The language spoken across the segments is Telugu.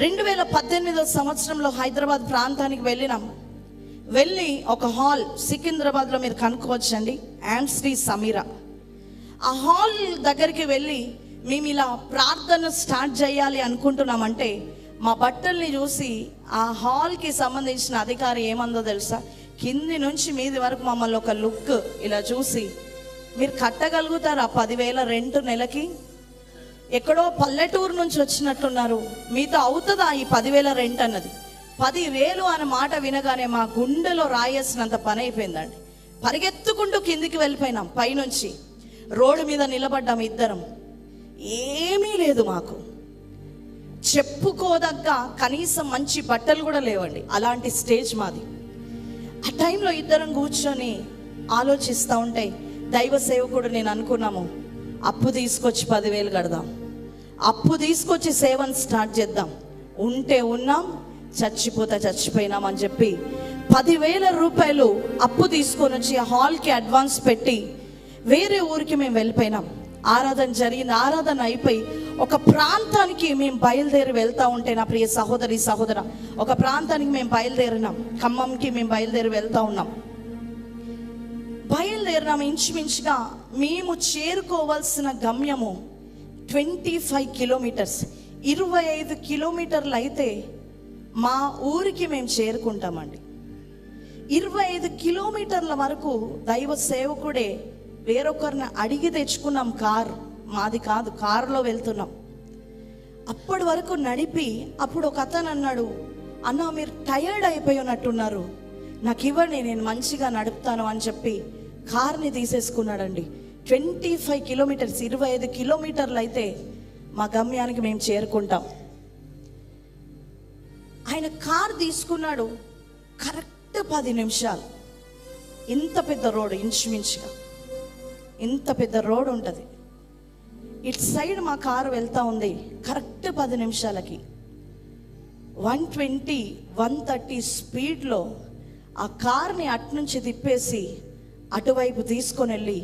రెండు వేల పద్దెనిమిదో సంవత్సరంలో హైదరాబాద్ ప్రాంతానికి వెళ్ళినాం. వెళ్ళి ఒక హాల్ సికింద్రాబాద్లో మీరు కనుక్కోవచ్చండి. అండ్ శ్రీ సమీరా. ఆ హాల్ దగ్గరికి వెళ్ళి మేము ఇలా ప్రార్థన స్టార్ట్ చేయాలి అనుకుంటున్నామంటే మా బట్టల్ని చూసి ఆ హాల్కి సంబంధించిన అధికారి ఏమందో తెలుసా? కింది నుంచి మీది వరకు మమ్మల్ని ఒక లుక్ ఇలా చూసి మీరు కట్టగలుగుతారా పదివేల రెంట్ నెలకి? ఎక్కడో పల్లెటూరు నుంచి వచ్చినట్టున్నారు. మీతో అవుతుందా ఈ పదివేల రెంట్ అన్నది? పదివేలు అనే మాట వినగానే మా గుండెలో రాయేసినంత పని అయిపోయిందండి పరిగెత్తుకుంటూ కిందికి వెళ్ళిపోయినాం పైనుంచి. రోడ్డు మీద నిలబడ్డాం ఇద్దరం. ఏమీ లేదు మాకు. చెప్పుకోదగ్గ కనీసం మంచి బట్టలు కూడా లేవండి అలాంటి స్టేజ్ మాది. ఆ టైంలో ఇద్దరం కూర్చొని ఆలోచిస్తూ ఉంటే దైవ సేవకుడు నేను అనుకున్నాము అప్పు తీసుకొచ్చి పదివేలు కడదాం. అప్పు తీసుకొచ్చి సేవను స్టార్ట్ చేద్దాం. ఉంటే ఉన్నాం చచ్చిపోతే చచ్చిపోయినాం అని చెప్పి పదివేల రూపాయలు అప్పు తీసుకొని వచ్చి ఆ హాల్కి అడ్వాన్స్ పెట్టి వేరే ఊరికి మేము వెళ్ళిపోయినాం. ఆరాధన జరిగిన ఆరాధన అయిపోయి ఒక ప్రాంతానికి మేము బయలుదేరి వెళ్తా ఉంటే నా ప్రియ సహోదరి సహోదర ఒక ప్రాంతానికి మేము బయలుదేరినాం. ఖమ్మంకి మేము బయలుదేరి వెళ్తా ఉన్నాం. బయలుదేరినాం. ఇంచుమించుగా మేము చేరుకోవాల్సిన గమ్యము ట్వంటీ ఫైవ్ కిలోమీటర్స్ ఇరవై ఐదు కిలోమీటర్లు అయితే మా ఊరికి మేము చేరుకుంటామండి. ఇరవై ఐదు కిలోమీటర్ల వరకు దైవ సేవకుడే వేరొకరిని అడిగి తెచ్చుకున్నాం కార్. మాది కాదు కారులో వెళ్తున్నాం. అప్పటి వరకు నడిపి అప్పుడు ఒక అతను అన్నాడు అన్న మీరు టయర్డ్ అయిపోయి ఉన్నట్టున్నారు. నాకు ఇవ్వండి నేను మంచిగా నడుపుతాను అని చెప్పి కార్ని తీసేసుకున్నాడండి. ట్వంటీ ఫైవ్ కిలోమీటర్స్ ఇరవై ఐదు కిలోమీటర్లు అయితే మా గమ్యానికి మేము చేరుకుంటాం. ఆయన కార్ తీసుకున్నాడు కరెక్ట్ పది నిమిషాలు. ఇంత పెద్ద రోడ్ ఇంచుమించుగా. ఇంత పెద్ద రోడ్ ఉంటుంది. ఇటు సైడ్ మా కారు వెళ్తూ ఉంది కరెక్ట్ పది నిమిషాలకి. వన్ ట్వంటీ వన్ థర్టీ స్పీడ్లో ఆ కార్ని అటు నుంచి తిప్పేసి అటువైపు తీసుకొని వెళ్ళి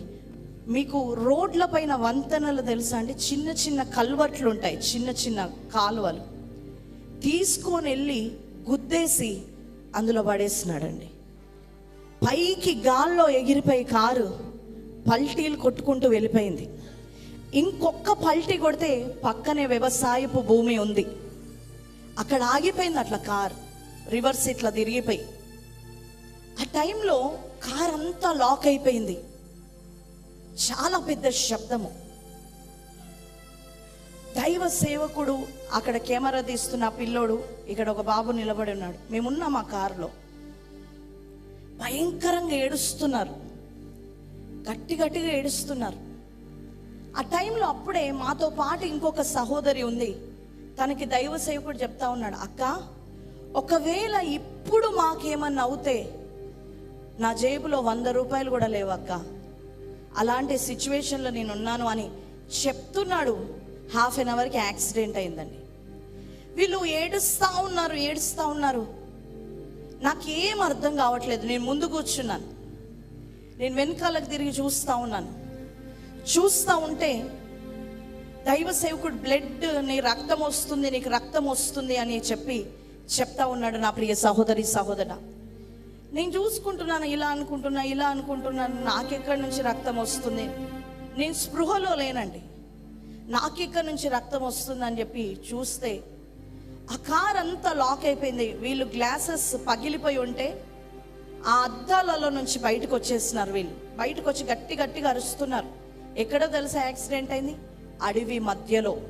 మీకు రోడ్ల పైన వంతెనలు తెలుసా అండి? చిన్న చిన్న కల్వర్ట్లు ఉంటాయి చిన్న చిన్న కాలువలు. తీసుకొని వెళ్ళి గుద్దేసి అందులో పడేసినాడండి పైకి గాల్లో ఎగిరిపోయి కారు పల్టీలు కొట్టుకుంటూ వెళ్ళిపోయింది. ఇంకొక పల్టీ కొడితే పక్కనే వ్యవసాయపు భూమి ఉంది. అక్కడ ఆగిపోయింది అట్లా కార్. రివర్స్ ఇట్లా తిరిగిపోయి. ఆ టైంలో కార్ అంతా లాక్ అయిపోయింది. చాలా పెద్ద శబ్దము. దైవ సేవకుడు అక్కడ కెమెరా తీస్తున్న పిల్లోడు ఇక్కడ ఒక బాబు నిలబడి ఉన్నాడు. మేమున్నాం ఆ కారులో. భయంకరంగా ఏడుస్తున్నారు. గట్టి గట్టిగా ఏడుస్తున్నారు. ఆ టైంలో అప్పుడే మాతో పాటు ఇంకొక సహోదరి ఉంది. తనకి దైవ సేవకుడు చెప్తా ఉన్నాడు అక్క ఒకవేళ ఇప్పుడు మాకేమన్నా అవుతే నా జేబులో వంద రూపాయలు కూడా లేవు అక్క అలాంటి సిచ్యువేషన్లో నేను ఉన్నాను అని చెప్తున్నాడు. హాఫ్ అన్ అవర్కి యాక్సిడెంట్ అయిందండి. వీళ్ళు ఏడుస్తూ ఉన్నారు ఏడుస్తూ ఉన్నారు. నాకేం అర్థం కావట్లేదు. నేను ముందు కూర్చున్నాను. నేను వెనకాలకు తిరిగి చూస్తూ ఉన్నాను. చూస్తూ ఉంటే దైవ సేవకుడు బ్లడ్ నీ రక్తం వస్తుంది నీకు రక్తం వస్తుంది అని చెప్పి చెప్తా ఉన్నాడు నా ప్రియ సహోదరి సహోదర. నేను చూసుకుంటున్నాను ఇలా అనుకుంటున్నా ఇలా అనుకుంటున్నాను. నాకెక్కడి నుంచి రక్తం వస్తుంది? నేను స్పృహలో లేనండి. నాకెక్కడి నుంచి రక్తం వస్తుందని చెప్పి చూస్తే ఆ కార్ అంతా లాక్ అయిపోయింది. వీళ్ళు గ్లాసెస్ పగిలిపోయి ఉంటే ఆ అద్దాలలో నుంచి బయటకు వచ్చేస్తున్నారు వీళ్ళు. బయటకు వచ్చి గట్టి గట్టిగా అరుస్తున్నారు. ఎక్కడో తెలుసా యాక్సిడెంట్ అయింది? అడవి మధ్యలో.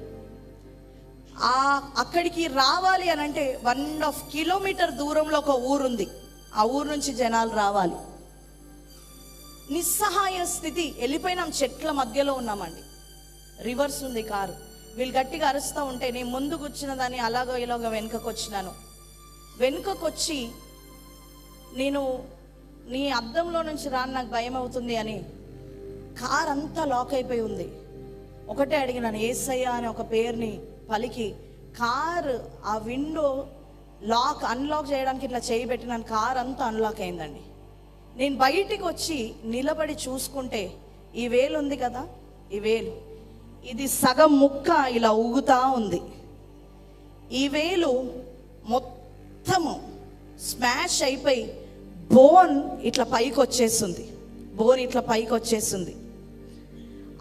ఆ అక్కడికి రావాలి అని అంటే వన్ హాఫ్ కిలోమీటర్ దూరంలో ఒక ఊరుంది. ఆ ఊరు నుంచి జనాలు రావాలి. నిస్సహాయ స్థితి వెళ్ళిపోయినాం చెట్ల మధ్యలో ఉన్నామండి. రివర్స్ ఉంది కారు. వీళ్ళు గట్టిగా అరుస్తూ ఉంటే నేను ముందు కూర్చున్న దాన్ని అలాగో ఇలాగో వెనుకకు వచ్చినాను. వెనుకకు వచ్చి నేను నీ అద్దంలో నుంచి రాను నాకు భయం అవుతుంది అని కార్ అంతా లాక్ అయిపోయి ఉంది. ఒకటే అడిగినాను ఏసయ్య అనే ఒక పేరుని పలికి కారు ఆ విండో లాక్ అన్లాక్ చేయడానికి ఇట్లా చేయబెట్టిన కార్ అంతా అన్లాక్ అయిందండి. నేను బయటికి వచ్చి నిలబడి చూసుకుంటే ఈ వేలు ఉంది కదా ఈ వేలు. ఇది సగం ముక్క ఇలా ఊగుతా ఉంది. ఈ వేలు మొత్తము స్మాష్ అయిపోయి బోన్ ఇట్లా పైకి వచ్చేస్తుంది. బోన్ ఇట్లా పైకి వచ్చేస్తుంది.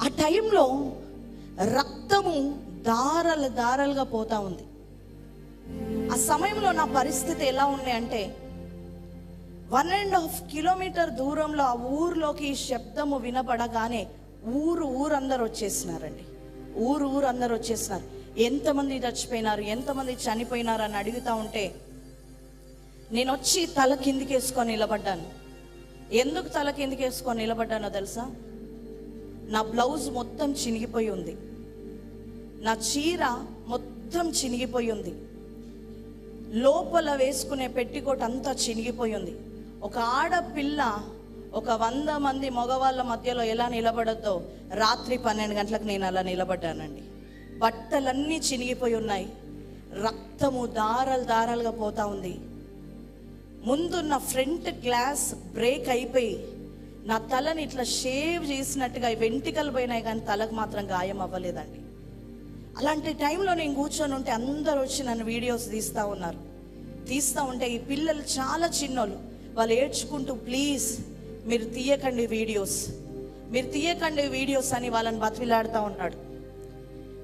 ఆ టైంలో రక్తము దారలు దారలుగా పోతా ఉంది. సమయంలో నా పరిస్థితి ఎలా ఉంది అంటే వన్ అండ్ హాఫ్ కిలోమీటర్ దూరంలో ఆ ఊర్లోకి ఈ శబ్దము వినపడగానే ఊరు ఊరందరు వచ్చేసినారండి. ఊరు ఊరు అందరు వచ్చేసినారు. ఎంతమంది చచ్చిపోయినారు ఎంతమంది చనిపోయినారు అని అడుగుతా ఉంటే నేను వచ్చి తల కిందికేసుకొని నిలబడ్డాను. ఎందుకు తల కిందికేసుకొని నిలబడ్డానో తెలుసా? నా బ్లౌజ్ మొత్తం చినిగిపోయి ఉంది. నా చీర మొత్తం చినిగిపోయి ఉంది. లోపల వేసుకునే పెట్టికోట అంతా చినిగిపోయి ఉంది ఒక ఆడపిల్ల ఒక వంద మంది మగవాళ్ళ మధ్యలో ఎలా నిలబడద్దో రాత్రి పన్నెండు గంటలకు నేను అలా నిలబడ్డానండి. బట్టలన్నీ చినిగిపోయి ఉన్నాయి. రక్తము దారాలు దారాలుగా పోతా ఉంది. ముందున్న ఫ్రంట్ గ్లాస్ బ్రేక్ అయిపోయి నా తలని ఇట్లా షేవ్ చేసినట్టుగా వెంటికలు పోయినాయి కానీ తలకు మాత్రం గాయం అవ్వలేదండి. అలాంటి టైంలో నేను కూర్చొని ఉంటే అందరు వచ్చి నన్ను వీడియోస్ తీస్తూ ఉన్నారు. తీస్తూ ఉంటే ఈ పిల్లలు చాలా చిన్నోళ్ళు. వాళ్ళు ఏడ్చుకుంటూ ప్లీజ్ మీరు తీయకండి వీడియోస్. మీరు తీయకండి వీడియోస్ అని వాళ్ళని బతిమిలాడుతూ ఉన్నాడు.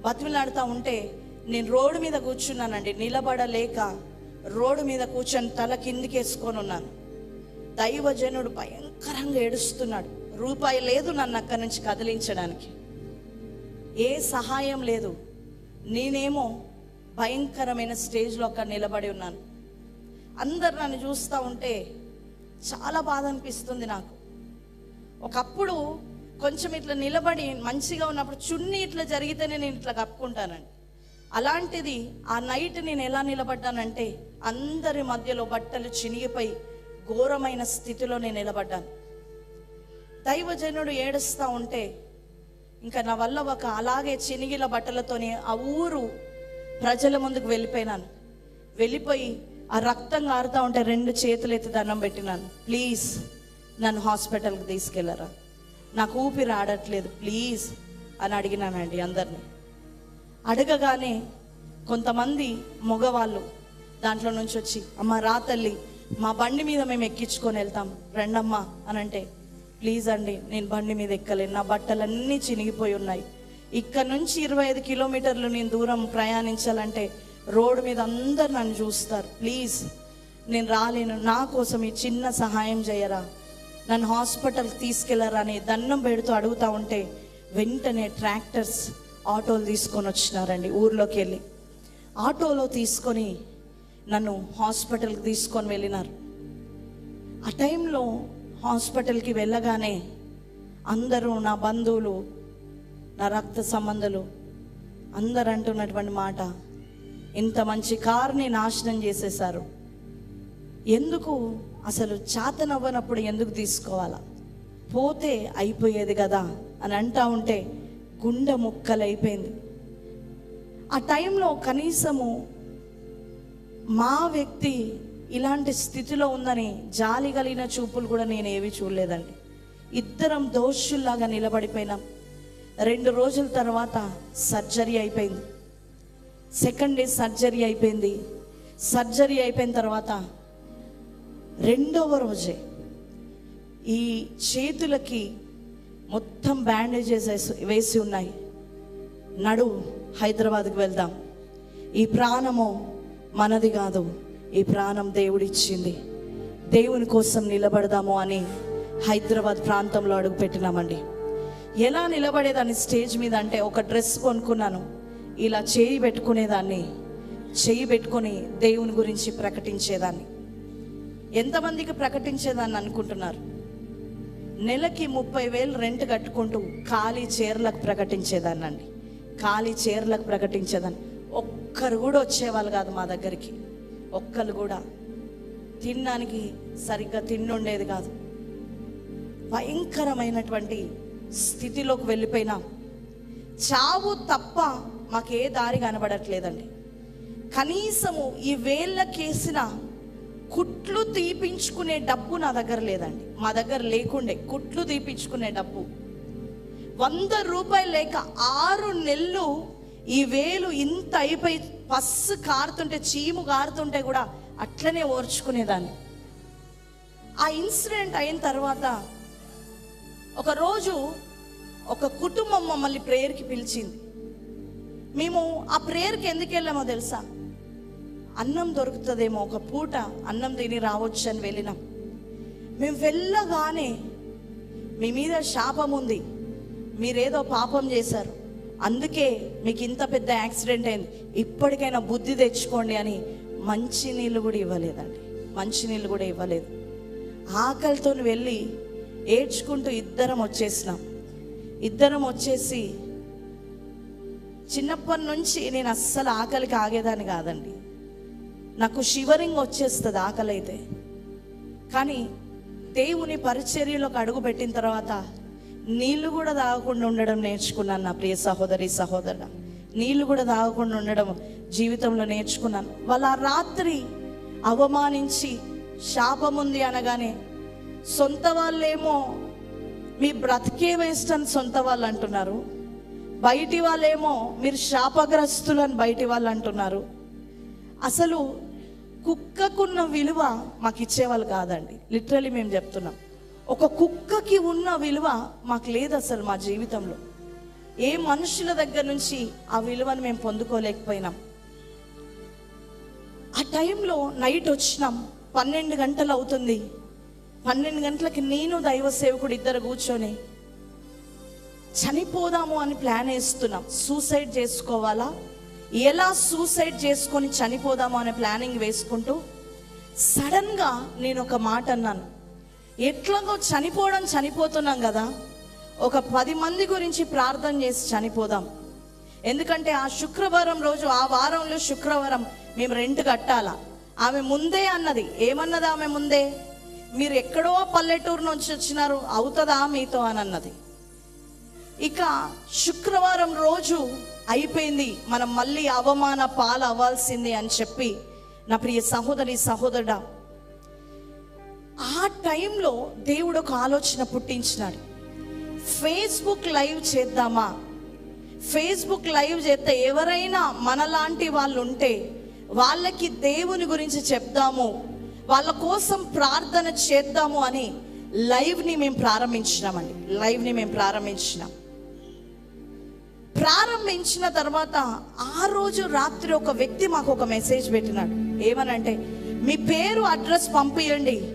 బతిమిలాడుతూ ఉంటే నేను రోడ్డు మీద కూర్చున్నానండి. నిలబడలేక రోడ్డు మీద కూర్చొని తల కిందికేసుకొని ఉన్నాను. దైవజనుడు భయంకరంగా ఏడుస్తున్నాడు. రూపాయి లేదు నన్ను అక్కడి నుంచి కదిలించడానికి. ఏ సహాయం లేదు. నేనేమో భయంకరమైన స్టేజ్లో అక్కడ నిలబడి ఉన్నాను. అందరు నన్ను చూస్తూ ఉంటే చాలా బాధ అనిపిస్తుంది నాకు. ఒకప్పుడు కొంచెం ఇట్లా నిలబడి మంచిగా ఉన్నప్పుడు చున్నీ ఇట్లా జరిగితేనే నేను ఇట్లా కప్పుకుంటానండి. అలాంటిది ఆ నైట్ నేను ఎలా నిలబడ్డానంటే అందరి మధ్యలో బట్టలు చినిగిపోయి ఘోరమైన స్థితిలో నేను నిలబడ్డాను. దైవజనుడు ఏడుస్తూ ఉంటే ఇంకా నా వల్ల ఒక అలాగే చినిగిల బట్టలతోని ఆ ఊరు ప్రజల ముందుకు వెళ్ళిపోయినాను. వెళ్ళిపోయి ఆ రక్తం కారుతా ఉంటే రెండు చేతులు ఎత్తి దండం పెట్టినాను. ప్లీజ్ నన్ను హాస్పిటల్కి తీసుకెళ్ళరా. నాకు ఊపిరి ఆడట్లేదు ప్లీజ్ అని అడిగినానండి అందరిని. అడగగానే కొంతమంది మగవాళ్ళు దాంట్లో నుంచి వచ్చి అమ్మ రా తల్లి మా బండి మీద మేము ఎక్కించుకొని వెళ్తాం రెండమ్మా అని అంటే ప్లీజ్ అండి నేను బండి మీద ఎక్కలేను. నా బట్టలన్నీ చినిగిపోయి ఉన్నాయి. ఇక్కడ నుంచి ఇరవై ఐదు కిలోమీటర్లు నేను దూరం ప్రయాణించాలంటే రోడ్డు మీద అందరు నన్ను చూస్తారు. ప్లీజ్ నేను రాలేను. నా కోసం ఈ చిన్న సహాయం చేయరా? నన్ను హాస్పిటల్కి తీసుకెళ్ళరా అని దండం పెడుతూ అడుగుతా ఉంటే వెంటనే ట్రాక్టర్స్ ఆటోలు తీసుకొని వచ్చినారండి ఊర్లోకి వెళ్ళి. ఆటోలో తీసుకొని నన్ను హాస్పిటల్కి తీసుకొని వెళ్ళినారు. ఆ టైంలో హాస్పిటల్కి వెళ్ళగానే అందరూ నా బంధువులు నా రక్త సంబంధులు అందరు అంటున్నటువంటి మాట ఇంత మంచి కార్ని నాశనం చేసేశారు. ఎందుకు? అసలు చాతనవ్వనప్పుడు ఎందుకు తీసుకోవాలా? పోతే అయిపోయేది కదా అని అంటా ఉంటే గుండె ముక్కలైపోయింది. ఆ టైంలో కనీసము మా వ్యక్తి ఇలాంటి స్థితిలో ఉందని జాలి కలిగిన చూపులు కూడా నేను ఏవి చూడలేదండి. ఇద్దరం దోషుల్లాగా నిలబడిపోయినాం. రెండు రోజుల తర్వాత సర్జరీ అయిపోయింది. సెకండ్ డే సర్జరీ అయిపోయింది. సర్జరీ అయిపోయిన తర్వాత రెండవ రోజే ఈ చేతులకి మొత్తం బ్యాండేజెస్ వేసి- వేసి ఉన్నాయి. నడు హైదరాబాద్కి వెళ్దాం. ఈ ప్రాణము మనది కాదు. ఈ ప్రాణం దేవుడిచ్చింది. దేవుని కోసం నిలబడదాము అని హైదరాబాద్ ప్రాంతంలో అడుగు పెట్టినామండి ఎలా నిలబడేదాన్ని స్టేజ్ మీద అంటే ఒక డ్రెస్ కొనుక్కున్నాను. ఇలా చేయి పెట్టుకునేదాన్ని చేయి పెట్టుకొని దేవుని గురించి ప్రకటించేదాన్ని. ఎంతమందికి ప్రకటించేదాన్ని అనుకుంటున్నారు? నెలకి ముప్పై వేలు రెంట్ కట్టుకుంటూ ఖాళీ చీరలకు ప్రకటించేదాన్ని అండి ఖాళీ చీరలకు ప్రకటించేదాన్ని. ఒక్కరు కూడా వచ్చేవాళ్ళు కాదు మా దగ్గరికి. ఒక్కరు కూడా తినడానికి సరిగ్గా తిండుండేది కాదు. భయంకరమైనటువంటి స్థితిలోకి వెళ్ళిపోయినాం. చావు తప్ప మాకే దారి కనబడట్లేదండి. కనీసము ఈ వేళ్ళకేసిన కుట్లు తీపించుకునే డబ్బు నా దగ్గర లేదండి. మా దగ్గర లేకుండే కుట్లు తీపించుకునే డబ్బు. వంద రూపాయలు లేక ఆరు నెలలు ఈ వేలు ఇంత అయిపోయి పస్సు కారుతుంటే చీము కారుతుంటే కూడా అట్లనే ఓర్చుకునేదాన్ని. ఆ ఇన్సిడెంట్ అయిన తర్వాత ఒకరోజు ఒక కుటుంబం మమ్మల్ని ప్రేయర్కి పిలిచింది. మేము ఆ ప్రేయర్కి ఎందుకు వెళ్ళామో తెలుసా? అన్నం దొరుకుతుందేమో ఒక పూట అన్నం తిని రావచ్చు అని వెళ్ళినాం. మేము వెళ్ళగానే మీ మీద శాపం ఉంది. మీరేదో పాపం చేశారు. అందుకే మీకు ఇంత పెద్ద యాక్సిడెంట్ అయింది. ఇప్పటికైనా బుద్ధి తెచ్చుకోండి అని మంచి నీళ్ళు కూడా ఇవ్వలేదండి. మంచి నీళ్ళు కూడా ఇవ్వలేదు. ఆకలితో వెళ్ళి ఏడ్చుకుంటూ ఇద్దరం వచ్చేసినాం. ఇద్దరం వచ్చేసి చిన్నప్పటి నుంచి నేను అస్సలు ఆకలికి ఆగేదాన్ని కాదండి. నాకు షివరింగ్ వచ్చేస్తుంది ఆకలి అయితే కానీ దేవుని పరిచర్యలోకి అడుగు పెట్టిన తర్వాత నీళ్ళు కూడా తాగకుండా ఉండడం నేర్చుకున్నాను నా ప్రియ సహోదరి సహోదరు నీళ్ళు కూడా తాగకుండా ఉండడం జీవితంలో నేర్చుకున్నాను. వాళ్ళ ఆ రాత్రి అవమానించి శాపముంది అనగానే సొంత వాళ్ళేమో మీ బ్రతికే వేస్ట్ అని సొంత వాళ్ళు అంటున్నారు. బయటి వాళ్ళేమో మీరు శాపగ్రస్తులని బయటి వాళ్ళు అంటున్నారు. అసలు కుక్కకున్న విలువ మాకు ఇచ్చేవాళ్ళు కాదండి. లిటరలీ మేము చెప్తున్నాం. ఒక కుక్కకి ఉన్న విలువ మాకు లేదు అసలు మా జీవితంలో. ఏ మనుషుల దగ్గర నుంచి ఆ విలువను మేము పొందుకోలేకపోయినాం. ఆ టైంలో నైట్ వచ్చినాం పన్నెండు గంటలు అవుతుంది. పన్నెండు గంటలకి నేను దైవ సేవకుడు ఇద్దరు కూర్చొని చనిపోదాము అని ప్లాన్ వేస్తున్నాం. సూసైడ్ చేసుకోవాలా? ఎలా సూసైడ్ చేసుకొని చనిపోదాము అనే ప్లానింగ్ వేసుకుంటూ సడన్గా నేను ఒక మాట అన్నాను. ఎట్లాగో చనిపోవడం చనిపోతున్నాం కదా. ఒక పది మంది గురించి ప్రార్థన చేసి చనిపోదాం. ఎందుకంటే ఆ శుక్రవారం రోజు ఆ వారంలో శుక్రవారం మేము రెంట్ కట్టాలా? ఆమె ముందే అన్నది. ఏమన్నది ఆమె ముందే? మీరు ఎక్కడో పల్లెటూరు నుంచి వచ్చినారు అవుతుందా మీతో అని అన్నది. ఇక శుక్రవారం రోజు అయిపోయింది. మనం మళ్ళీ అవమాన పాలు అవ్వాల్సింది అని చెప్పి నా ప్రియ సహోదరి సహోదరుడా ఆ టైంలో దేవుడు ఒక ఆలోచన పుట్టించినాడు. ఫేస్బుక్ లైవ్ చేద్దామా? ఫేస్బుక్ లైవ్ చేస్తే ఎవరైనా మనలాంటి వాళ్ళు ఉంటే వాళ్ళకి దేవుని గురించి చెప్దాము వాళ్ళ కోసం ప్రార్థన చేద్దాము అని లైవ్ని మేము ప్రారంభించినామండి. లైవ్ని మేము ప్రారంభించినాం. ప్రారంభించిన తర్వాత ఆ రోజు రాత్రి ఒక వ్యక్తి మాకు ఒక మెసేజ్ పెట్టినాడు. ఏమనంటే మీ పేరు అడ్రస్ పంపించండి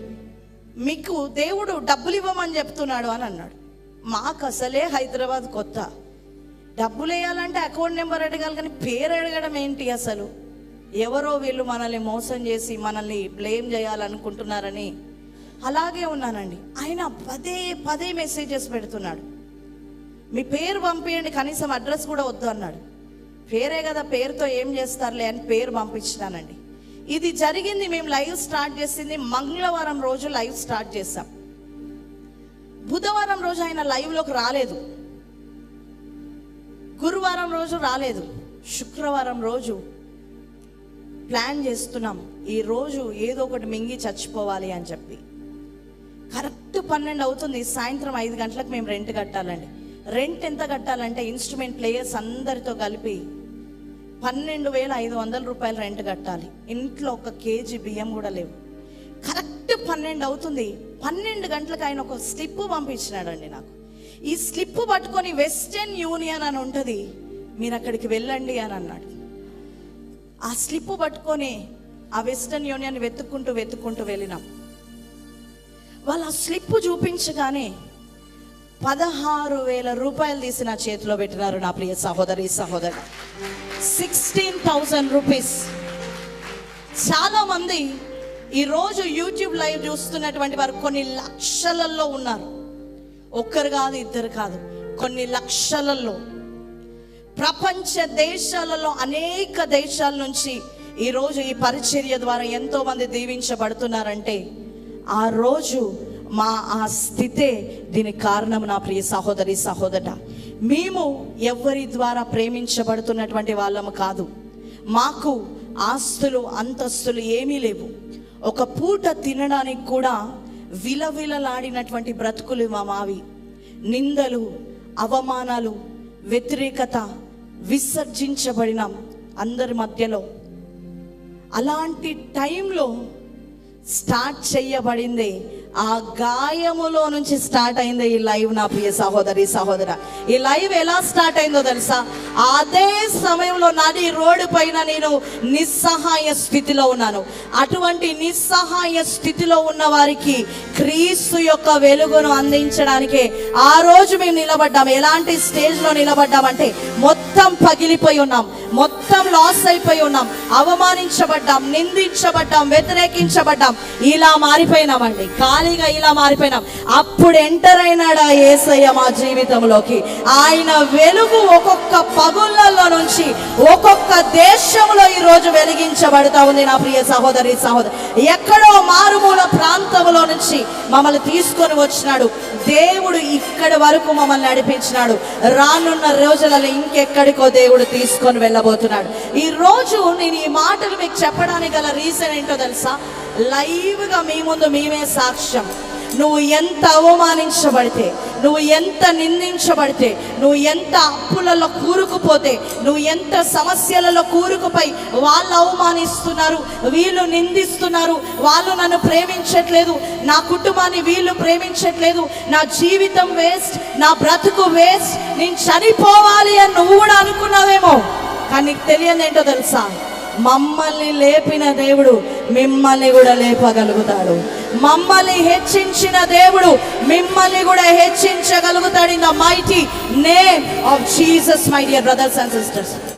మీకు దేవుడు డబ్బులు ఇవ్వమని చెప్తున్నాడు అని అన్నాడు. మాకు అసలే హైదరాబాద్ కొత్త. డబ్బులు వేయాలంటే అకౌంట్ నెంబర్ అడగాలి కానీ పేరు అడగడం ఏంటి అసలు? ఎవరో వీళ్ళు మనల్ని మోసం చేసి మనల్ని బ్లేమ్ చేయాలనుకుంటున్నారని అలాగే ఉన్నానండి. ఆయన పదే పదే మెసేజెస్ పెడుతున్నాడు. మీ పేరు పంపించండి కనీసం అడ్రస్ కూడా వద్దు అన్నాడు. పేరే కదా పేరుతో ఏం చేస్తారులే అని పేరు పంపించినానండి. ఇది జరిగింది మేము లైవ్ స్టార్ట్ చేసింది మంగళవారం రోజు లైవ్ స్టార్ట్ చేసాం బుధవారం రోజు ఆయన లైవ్లోకి రాలేదు. గురువారం రోజు రాలేదు. శుక్రవారం రోజు ప్లాన్ చేస్తున్నాం ఈ రోజు ఏదో ఒకటి మింగి చచ్చిపోవాలి అని చెప్పి. కరెక్ట్ పన్నెండు అవుతుంది సాయంత్రం ఐదు గంటలకు మేము రెంట్ కట్టాలండి. రెంట్ ఎంత కట్టాలంటే ఇన్స్ట్రుమెంట్ ప్లేయర్స్ అందరితో కలిపి పన్నెండు వేల ఐదు వందల రూపాయలు రెంట్ కట్టాలి. ఇంట్లో ఒక కేజీ బియ్యం కూడా లేవు. కరెక్ట్ పన్నెండు అవుతుంది. పన్నెండు గంటలకు ఆయన ఒక స్లిప్ పంపించినాడండి నాకు. ఈ స్లిప్ పట్టుకొని వెస్టర్న్ యూనియన్ అని ఉంటుంది. మీరు అక్కడికి వెళ్ళండి అని అన్నాడు. ఆ స్లిప్ పట్టుకొని ఆ వెస్టర్న్ యూనియన్ వెతుక్కుంటూ వెతుక్కుంటూ వెళ్ళినాం. వాళ్ళు ఆ స్లిప్ చూపించగానే పదహారు వేల రూపాయలు తీసి నా చేతిలో పెట్టినారు నా ప్రియ సహోదరి సహోదరి. సిక్స్టీన్ థౌజండ్ రూపీస్ చాలా మంది ఈరోజు యూట్యూబ్ లైవ్ చూస్తున్నటువంటి వారు కొన్ని లక్షలలో ఉన్నారు. ఒక్కరు కాదు ఇద్దరు కాదు. కొన్ని లక్షలలో. ప్రపంచ దేశాలలో అనేక దేశాల నుంచి ఈరోజు ఈ పరిచర్య ద్వారా ఎంతో మంది దీవించబడుతున్నారంటే ఆ రోజు మా ఆ స్థితే దీనికి కారణం నా ప్రియ సహోదరి సహోదర మేము ఎవరి ద్వారా ప్రేమించబడుతున్నటువంటి వాళ్ళము కాదు. మాకు ఆస్తులు అంతస్తులు ఏమీ లేవు. ఒక పూట తినడానికి కూడా విలవిలలాడినటువంటి బ్రతుకులు మా మావి. నిందలు అవమానాలు వ్యతిరేకత విసర్జించబడినాం అందరి మధ్యలో. అలాంటి టైంలో స్టార్ట్ చేయబడిందే ఆ గాయములో నుంచి స్టార్ట్ అయింది ఈ లైవ్ నా ప్రియ సహోదరి సహోదర. ఈ లైవ్ ఎలా స్టార్ట్ అయిందో తెలుసా? అదే సమయంలో నది రోడ్డు పైన నేను నిస్సహాయ స్థితిలో ఉన్నాను. అటువంటి నిస్సహాయ స్థితిలో ఉన్న వారికి క్రీస్తు యొక్క వెలుగును అందించడానికే ఆ రోజు మేము నిలబడ్డాం. ఎలాంటి స్టేజ్లో నిలబడ్డామంటే మొత్తం పగిలిపోయి ఉన్నాం. మొత్తం లాస్ అయిపోయి ఉన్నాం. అవమానించబడ్డాం నిందించబడ్డాం వ్యతిరేకించబడ్డాం. ఇలా మారిపోయినామండి. ఖాళీగా ఇలా మారిపోయినాం. అప్పుడు ఎంటర్ అయినాడు ఆ యేసయ్య మా జీవితంలోకి. ఆయన వెలుగు ఒక్కొక్క పగుళ్ళలో నుంచి ఒక్కొక్క దేశంలో ఈ రోజు వెలిగించబడతా ఉంది నా ప్రియ సహోదరి సహోదరి ఎక్కడో మారుమూల ప్రాంతంలో నుంచి మమ్మల్ని తీసుకొని వచ్చినాడు. దేవుడు ఇక్కడి వరకు మమ్మల్ని నడిపించినాడు. రానున్న రోజులలో ఇంకెక్కడికో దేవుడు తీసుకొని వెళ్ళబోతున్నాడు. ఈ రోజు నేను ఈ మాటలు మీకు చెప్పడానికి గల రీజన్ ఏంటో తెలుసా? లైవ్గా మీ ముందు మేమే సాక్షి సాక్ష్యం నువ్వు ఎంత అవమానించబడితే నువ్వు ఎంత నిందించబడితే నువ్వు ఎంత అప్పులలో కూరుకుపోతే నువ్వు ఎంత సమస్యలలో కూరుకుపోయి వాళ్ళు అవమానిస్తున్నారు వీళ్ళు నిందిస్తున్నారు వాళ్ళు నన్ను ప్రేమించట్లేదు నా కుటుంబాన్ని వీళ్ళు ప్రేమించట్లేదు నా జీవితం వేస్ట్ నా బ్రతుకు వేస్ట్ నేను చనిపోవాలి అని నువ్వు కూడా అనుకున్నావేమో. కానీ నీకు తెలియదు ఏంటో తెలుసా? మమ్మల్ని లేపిన దేవుడు మిమ్మల్ని కూడా లేపగలుగుతాడు. మమ్మల్ని హెచ్చించిన దేవుడు మిమ్మల్ని కూడా హెచ్చించగలుగుతాడు in the mighty name of Jesus my dear brothers and sisters.